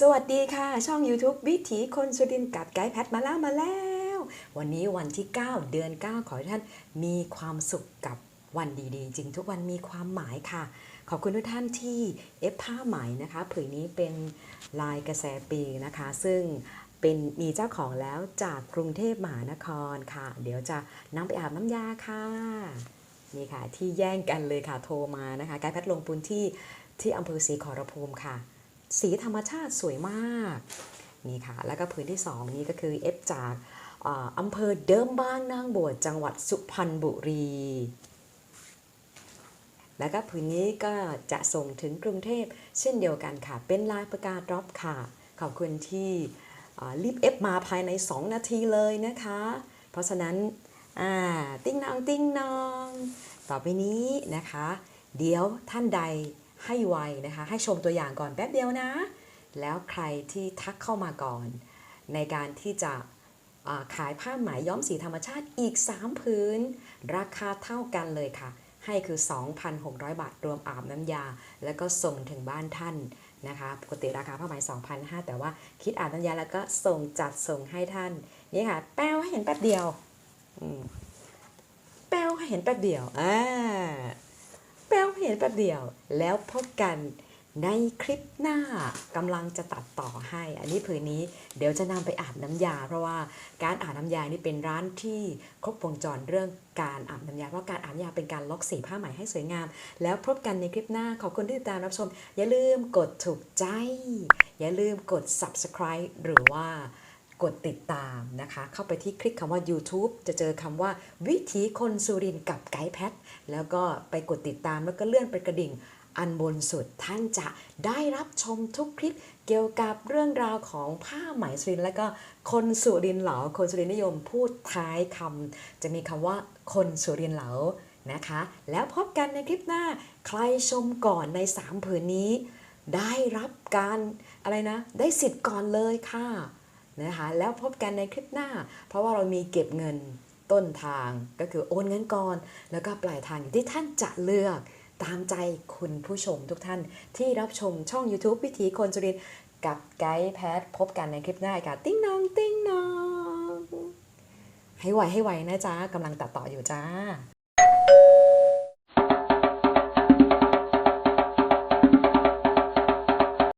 สวัสดีค่ะ ช่อง YouTube วิถีคนสุรินกับไกด์แพทมาแล้วมาแล้ว วันนี้วันที่ 9 เดือน 9 ขอให้ท่านมีความสุขกับวันดีๆ จริงทุกวันมีความหมายค่ะ ขอบคุณทุกท่านที่เอฟผ้าไหมนะคะ ผืนนี้เป็นลายกระแสปีนะคะ ซึ่งเป็นมีเจ้าของแล้วจากกรุงเทพมหานครค่ะ เดี๋ยวจะนำไปอาบน้ำยาค่ะนี่ค่ะที่แย่งกันเลยค่ะโทรมานะคะไกด์แพทลงปูนที่ที่อำเภอศรีขอรภูมิค่ะ สีธรรมชาติสวยมากนี่ค่ะ แล้วก็พื้นที่ 2 นี้ก็คือ F จากอำเภอเดิมบางนางบวชจังหวัดสุพรรณบุรี แล้วก็พื้นนี้ก็จะส่งถึงกรุงเทพ เช่นเดียวกันค่ะ เป็นลายประกาศรับค่ะ ขอบคุณที่รีบเอฟมาภายใน 2 นาทีเลยนะคะ เพราะฉะนั้นติ้งนองติ้งนอง ต่อไปนี้นะคะ เดี๋ยวท่านใด ให้ไวนะคะ ให้ชมตัวอย่างก่อนแป๊บเดียวนะ แล้วใครที่ทักเข้ามาก่อน ในการที่จะขายผ้าไหมย้อมสีธรรมชาติอีก 3 พื้น ราคาเท่ากันเลยค่ะ ให้คือ 2,600 บาท รวมอาบน้ำยา แล้วก็ส่งถึงบ้านท่านนะคะปกติราคาผ้าไหม2,500 แต่ว่าคิดอาบน้ำยาแล้วก็ส่งจัดส่งให้ท่าน นี่ค่ะ แป้วให้เห็นแป๊บเดียว แป้วให้เห็นแป๊บเดียวอ่า แป๊วเห็นแป๊บเดียว แล้วพบกันในคลิปหน้ากำลังจะตัดต่อให้ อันนี้ผืนนี้เดี๋ยวจะนำไปอาบน้ำยา เพราะว่าการอาบน้ำยานี่เป็นร้านที่ครบวงจรเรื่องการอาบน้ำยา เพราะการอาบน้ำยาเป็นการล็อกสีผ้าไหมให้สวยงาม แล้วพบกันในคลิปหน้า ขอบคุณที่ติดตามรับชม อย่าลืมกดถูกใจ อย่าลืมกด subscribe หรือว่า กดติดตามนะคะ เข้าไปที่คลิกคำว่า YouTube จะเจอคำว่าวิถีคนสุรินกับไกด์แพทแล้วก็ไปกดติดตามแล้วก็เลื่อนไปกระดิ่งอันบนสุดท่านจะได้รับชมทุกคลิปเกี่ยวกับเรื่องราวของผ้าไหมสุรินและก็คนสุรินเหลาคนสุรินนิยมพูดท้ายคำจะมีคำว่าคนสุรินเหลานะคะ แล้วพบกันในคลิปหน้าใครชมก่อนใน 3 ผืนนี้ ได้รับการอะไรนะ ได้สิทธิ์ก่อนเลยค่ะ นะคะแล้วพบกันในคลิปหน้า เพราะว่าเรามีเก็บเงินต้นทางก็คือโอนเงินก่อน แล้วก็ปลายทางที่ท่านจะเลือกตามใจคุณผู้ชมทุกท่านที่รับชมช่อง YouTube วิถีคนจุรินกับไกด์แพทพบกันในคลิปหน้าค่ะ ติ้งนอง ติ้งนอง ให้ไวให้ไวนะจ๊ะกำลังตัดต่ออยู่จ้า